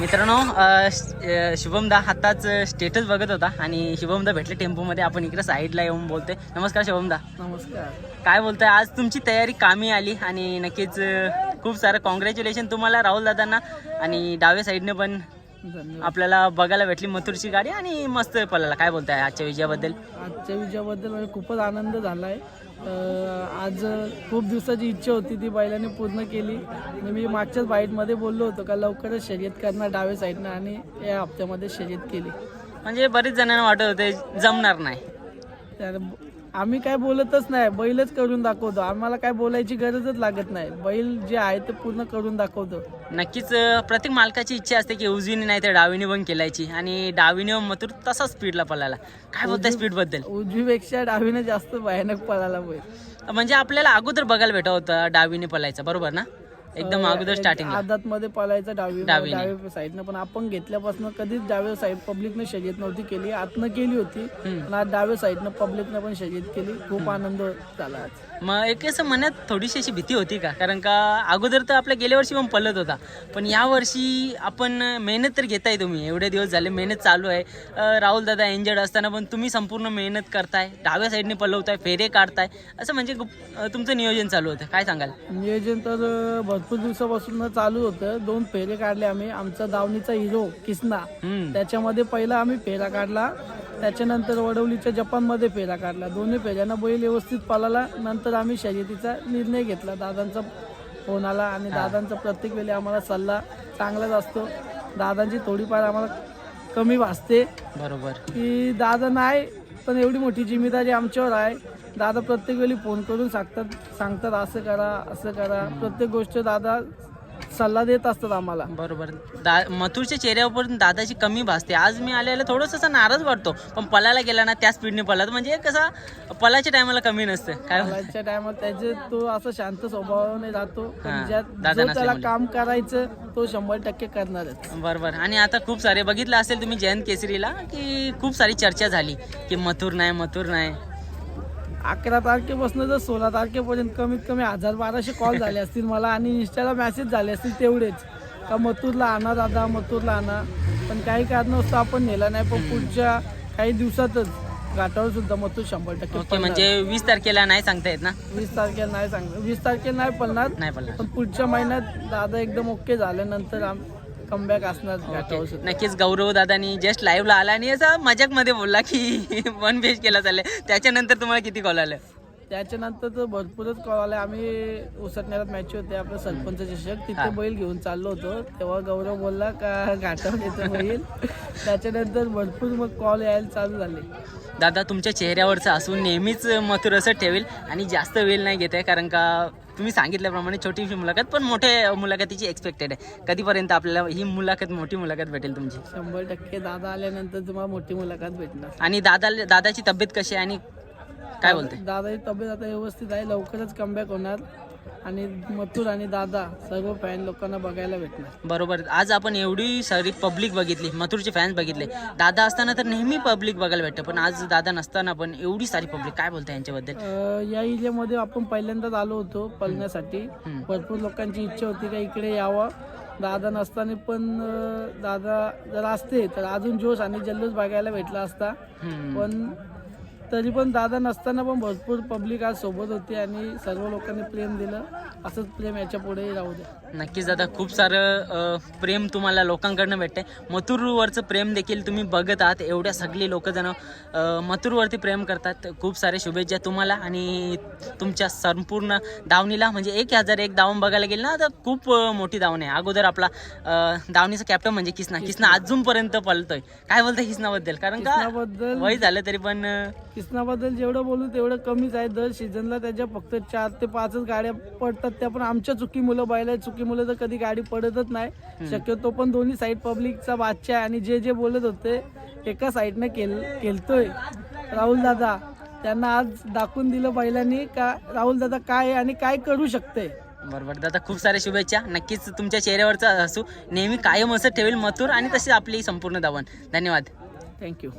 मित्रांनो शुभमदा आत्ताच स्टेटस बघत होता आणि शुभमदा भेटले टेम्पोमध्ये. आपण इकडे साईडला येऊन बोलतोय. नमस्कार शुभमदा. नमस्कार. काय बोलताय? आज तुमची तयारी कामी आली आणि नक्कीच खूप सारं कॉंग्रॅच्युलेशन तुम्हाला राहुल दादांना आणि डाव्या साईडने पण आपल्याला बघायला भेटली मथुरची गाडी आणि मस्त पळाला. काय बोलताय आजच्या विजयाबद्दल? आजच्या विजयाबद्दल म्हणजे खूपच आनंद झाला आहे आज खूप दिवसाची इच्छा होती ती बैलाने पूर्ण केली. आणि मी मागच्याच बाईटमध्ये बोललो होतो का लवकरच शर्यत करणार डाव्या साईडनं आणि या हप्त्यामध्ये शर्यत केली. म्हणजे बरेच जणांना वाटत होते जमणार नाही. तर आम्ही काय बोलतच नाही. बैलच करून दाखवतो. आम्हाला काय बोलायची गरजच लागत नाही. बैल जे आहे ते पूर्ण करून दाखवतो. नक्कीच अ, प्रत्येक मालकाची इच्छा असते की उजवीने नाही तर डावीने पण केलायची. आणि डावीने व मथुर तसा स्पीडला पळाला. काय बोलताय स्पीडबद्दल उजवीपेक्षा डावीने जास्त भयानक पळाला बैल. म्हणजे आपल्याला अगोदर बघायला भेटत होतं डावीने पळायचं. बरोबर ना? एकदम अगोदर स्टार्टिंग आदात मध्ये पळायचं डावी. डाव्या साईडनं पण आपण घेतल्यापासून कधीच डाव्या साईड पब्लिकने शर्यत नव्हती केली आतनं केली होती. पण आज डाव्या साईडनं पब्लिकने पण शर्यत केली. खूप आनंद झाला आज. मग एक असं मनात थोडीशी अशी भीती होती का? कारण का अगोदर तर आपल्या गेल्या वर्षी पण पळत होता. पण या वर्षी आपण मेहनत तर घेताय तुम्ही. एवढे दिवस झाले मेहनत चालू आहे. राहुल दादा इंजर्ड असताना पण तुम्ही संपूर्ण मेहनत करताय. डाव्या साईडने पलवताय फेरे काढताय. असं म्हणजे तुमचं नियोजन चालू होतं. काय सांगाल? नियोजन तर भरपूर दिवसापासून चालू होतं. दोन फेरे काढले आम्ही. आमचा दावणीचा हिरो किसना. त्याच्यामध्ये पहिला आम्ही फेरा काढला. त्याच्यानंतर वडवलीच्या जपानमध्ये फेरा काढला. दोन्ही फेऱ्यांना बैल व्यवस्थित पळाला. नंतर आम्ही शर्यतीचा निर्णय घेतला. दादांचा फोन आला आणि दादांचा प्रत्येक वेळी आम्हाला सल्ला चांगलाच असतो. दादांची थोडीफार आम्हाला कमी भासते. बरोबर. की दादा नाही पण एवढी मोठी जिम्मेदारी आमच्यावर आहे. दादा प्रत्येक वेळी फोन करून सांगतात सांगतात असं करा असं करा. प्रत्येक गोष्ट दादा सल्ला देत असतात आम्हाला. बरोबर. दा मथुरच्या चेहऱ्यावर दादाची कमी भासते. आज मी आलेला थोडंसं असं नाराज वाटतो पण पलायला गेला ना त्या स्पीडने पळला म्हणजे कसा पलाच्या टायमाला कमी नसतं. काय पळायच्या टायमात त्याचे तो असं शांत स्वभावाने पण ज्यात दादा जो त्याला नसल्यामुळे. काम करायचं तो शंभर टक्के करणारच. बरोबर. आणि आता खूप सारे बघितलं असेल तुम्ही जयंत केसरीला की खूप सारी चर्चा झाली की मथुर नाही मथुर नाही. अकरा तारखेपासून तर सोळा तारखेपर्यंत कमीत कमी हजार बाराशे कॉल झाले असतील मला आणि इंस्टाला मेसेज झाले असतील तेवढेच. का मथुरला आणा दादा मथुरला आणा. पण काही कारणास्तव आपण नेला नाही पण पुढच्या काही दिवसातच घाटावर सुद्धा मथुर शंभर टक्के ओके. म्हणजे वीस तारखेला नाही सांगता येत ना? वीस तारखेला नाही सांगणार. वीस तारखेला नाही पडणार नाही पडला पण पुढच्या महिन्यात दादा एकदम ओके झाल्यानंतर आम कमबॅक असणार नक्कीच गौरव दादानी जस्ट लाईव्हला आला आणि असा मजाकमध्ये बोलला की वन पेज केला चाललंय. त्याच्यानंतर तुम्हाला किती कॉल आलं? त्याच्यानंतर तर भरपूरच कॉल आले. आम्ही उसटण्यात मॅच होते आपलं सरपंच चषक तिथे बैल घेऊन चाललो होतो. तेव्हा गौरव बोलला का घाटावर येतो बैल? त्याच्यानंतर भरपूर मग कॉल यायला चालू झाले. दादा तुमच्या चेहऱ्यावरचं असून नेहमीच मथुर असं ठेवेल आणि जास्त वेळ नाही घेत आहे कारण का तुम्ही सांगितल्याप्रमाणे छोटीशी मुलाखत पण मोठ्या मुलाखतीची एक्सपेक्टेड आहे. कधीपर्यंत आपल्याला ही मुलाखत मोठी मुलाखत भेटेल तुमची? शंभर टक्के दादा आल्यानंतर तुम्हाला मोठी मुलाखत भेटणार. आणि दादा दादाची तब्येत कशी आहे आणि काय बोलते दादाची तब्येत आता व्यवस्थित आहे लवकरच कमबॅक होणार. आणि मथुर आणि दादा सर्व फॅन लोकांना बघायला भेटणार. बरोबर. आज आपण एवढी सारी पब्लिक बघितली मथुरचे फॅन्स बघितले. दादा असताना तर नेहमी पब्लिक बघायला भेटतं पण आज दादा नसताना पण एवढी सारी पब्लिक काय बोलते यांच्याबद्दल? अं, या एरियामध्ये आपण पहिल्यांदाच आलो होतो पळण्यासाठी. हम्म. भरपूर लोकांची इच्छा होती का इकडे यावं. दादा नसताना पण अं, दादा जर असते तर अजून जोश आणि जल्लोष बघायला भेटला असता. हम्म. पण तरी पण दादा नसताना पण भरपूर पब्लिक आज सोबत होती आणि सर्व लोकांनी प्रेम दिलं. असंच प्रेम याच्या पुढेही राहू द्या. नक्कीच दादा खूप सारं अ, प्रेम तुम्हाला लोकांकडनं भेटते मथुरवरचं प्रेम देखील तुम्ही बघत आहात. एवढ्या सगळी लोक जण मथुरवरती प्रेम करतात. खूप सारे शुभेच्छा तुम्हाला आणि तुमच्या संपूर्ण दावणीला म्हणजे एक हजार एक दावण बघायला गेलं ना तर खूप अ, मोठी दावण आहे. अगोदर आपला अ, दावणीचा कॅप्टन म्हणजे किसना. किसना अजूनपर्यंत पळतोय काय बोलतोय किसनाबद्दल? कारण का किसनाबद्दल वय झालं तरी पण अ, किसनाबद्दल जेवढं बोलू तेवढं कमीच आहे. दर सीझनला त्याच्या फक्त चार ते पाचच गाड्या पडतात. त्या पण आमच्या चुकी मुलं बैल चुकी मुलं तर कधी गाडी पडतच नाही. शक्यतो पण दोन्ही साईड पब्लिकचा बादशाह आहे आणि जे जे बोलत होते एका साईडनं केल केलतोय. राहुल दादा त्यांना आज दाखवून दिलं बैलांनी का राहुल दादा काय आहे आणि काय करू शकते बरोबर. दादा खूप साऱ्या शुभेच्छा. नक्कीच तुमच्या चेहऱ्यावरचा असू. नेहमी कायम असं ठेवेल मथुर आणि तशीच आपली संपूर्ण दावण धन्यवाद. थँक्यू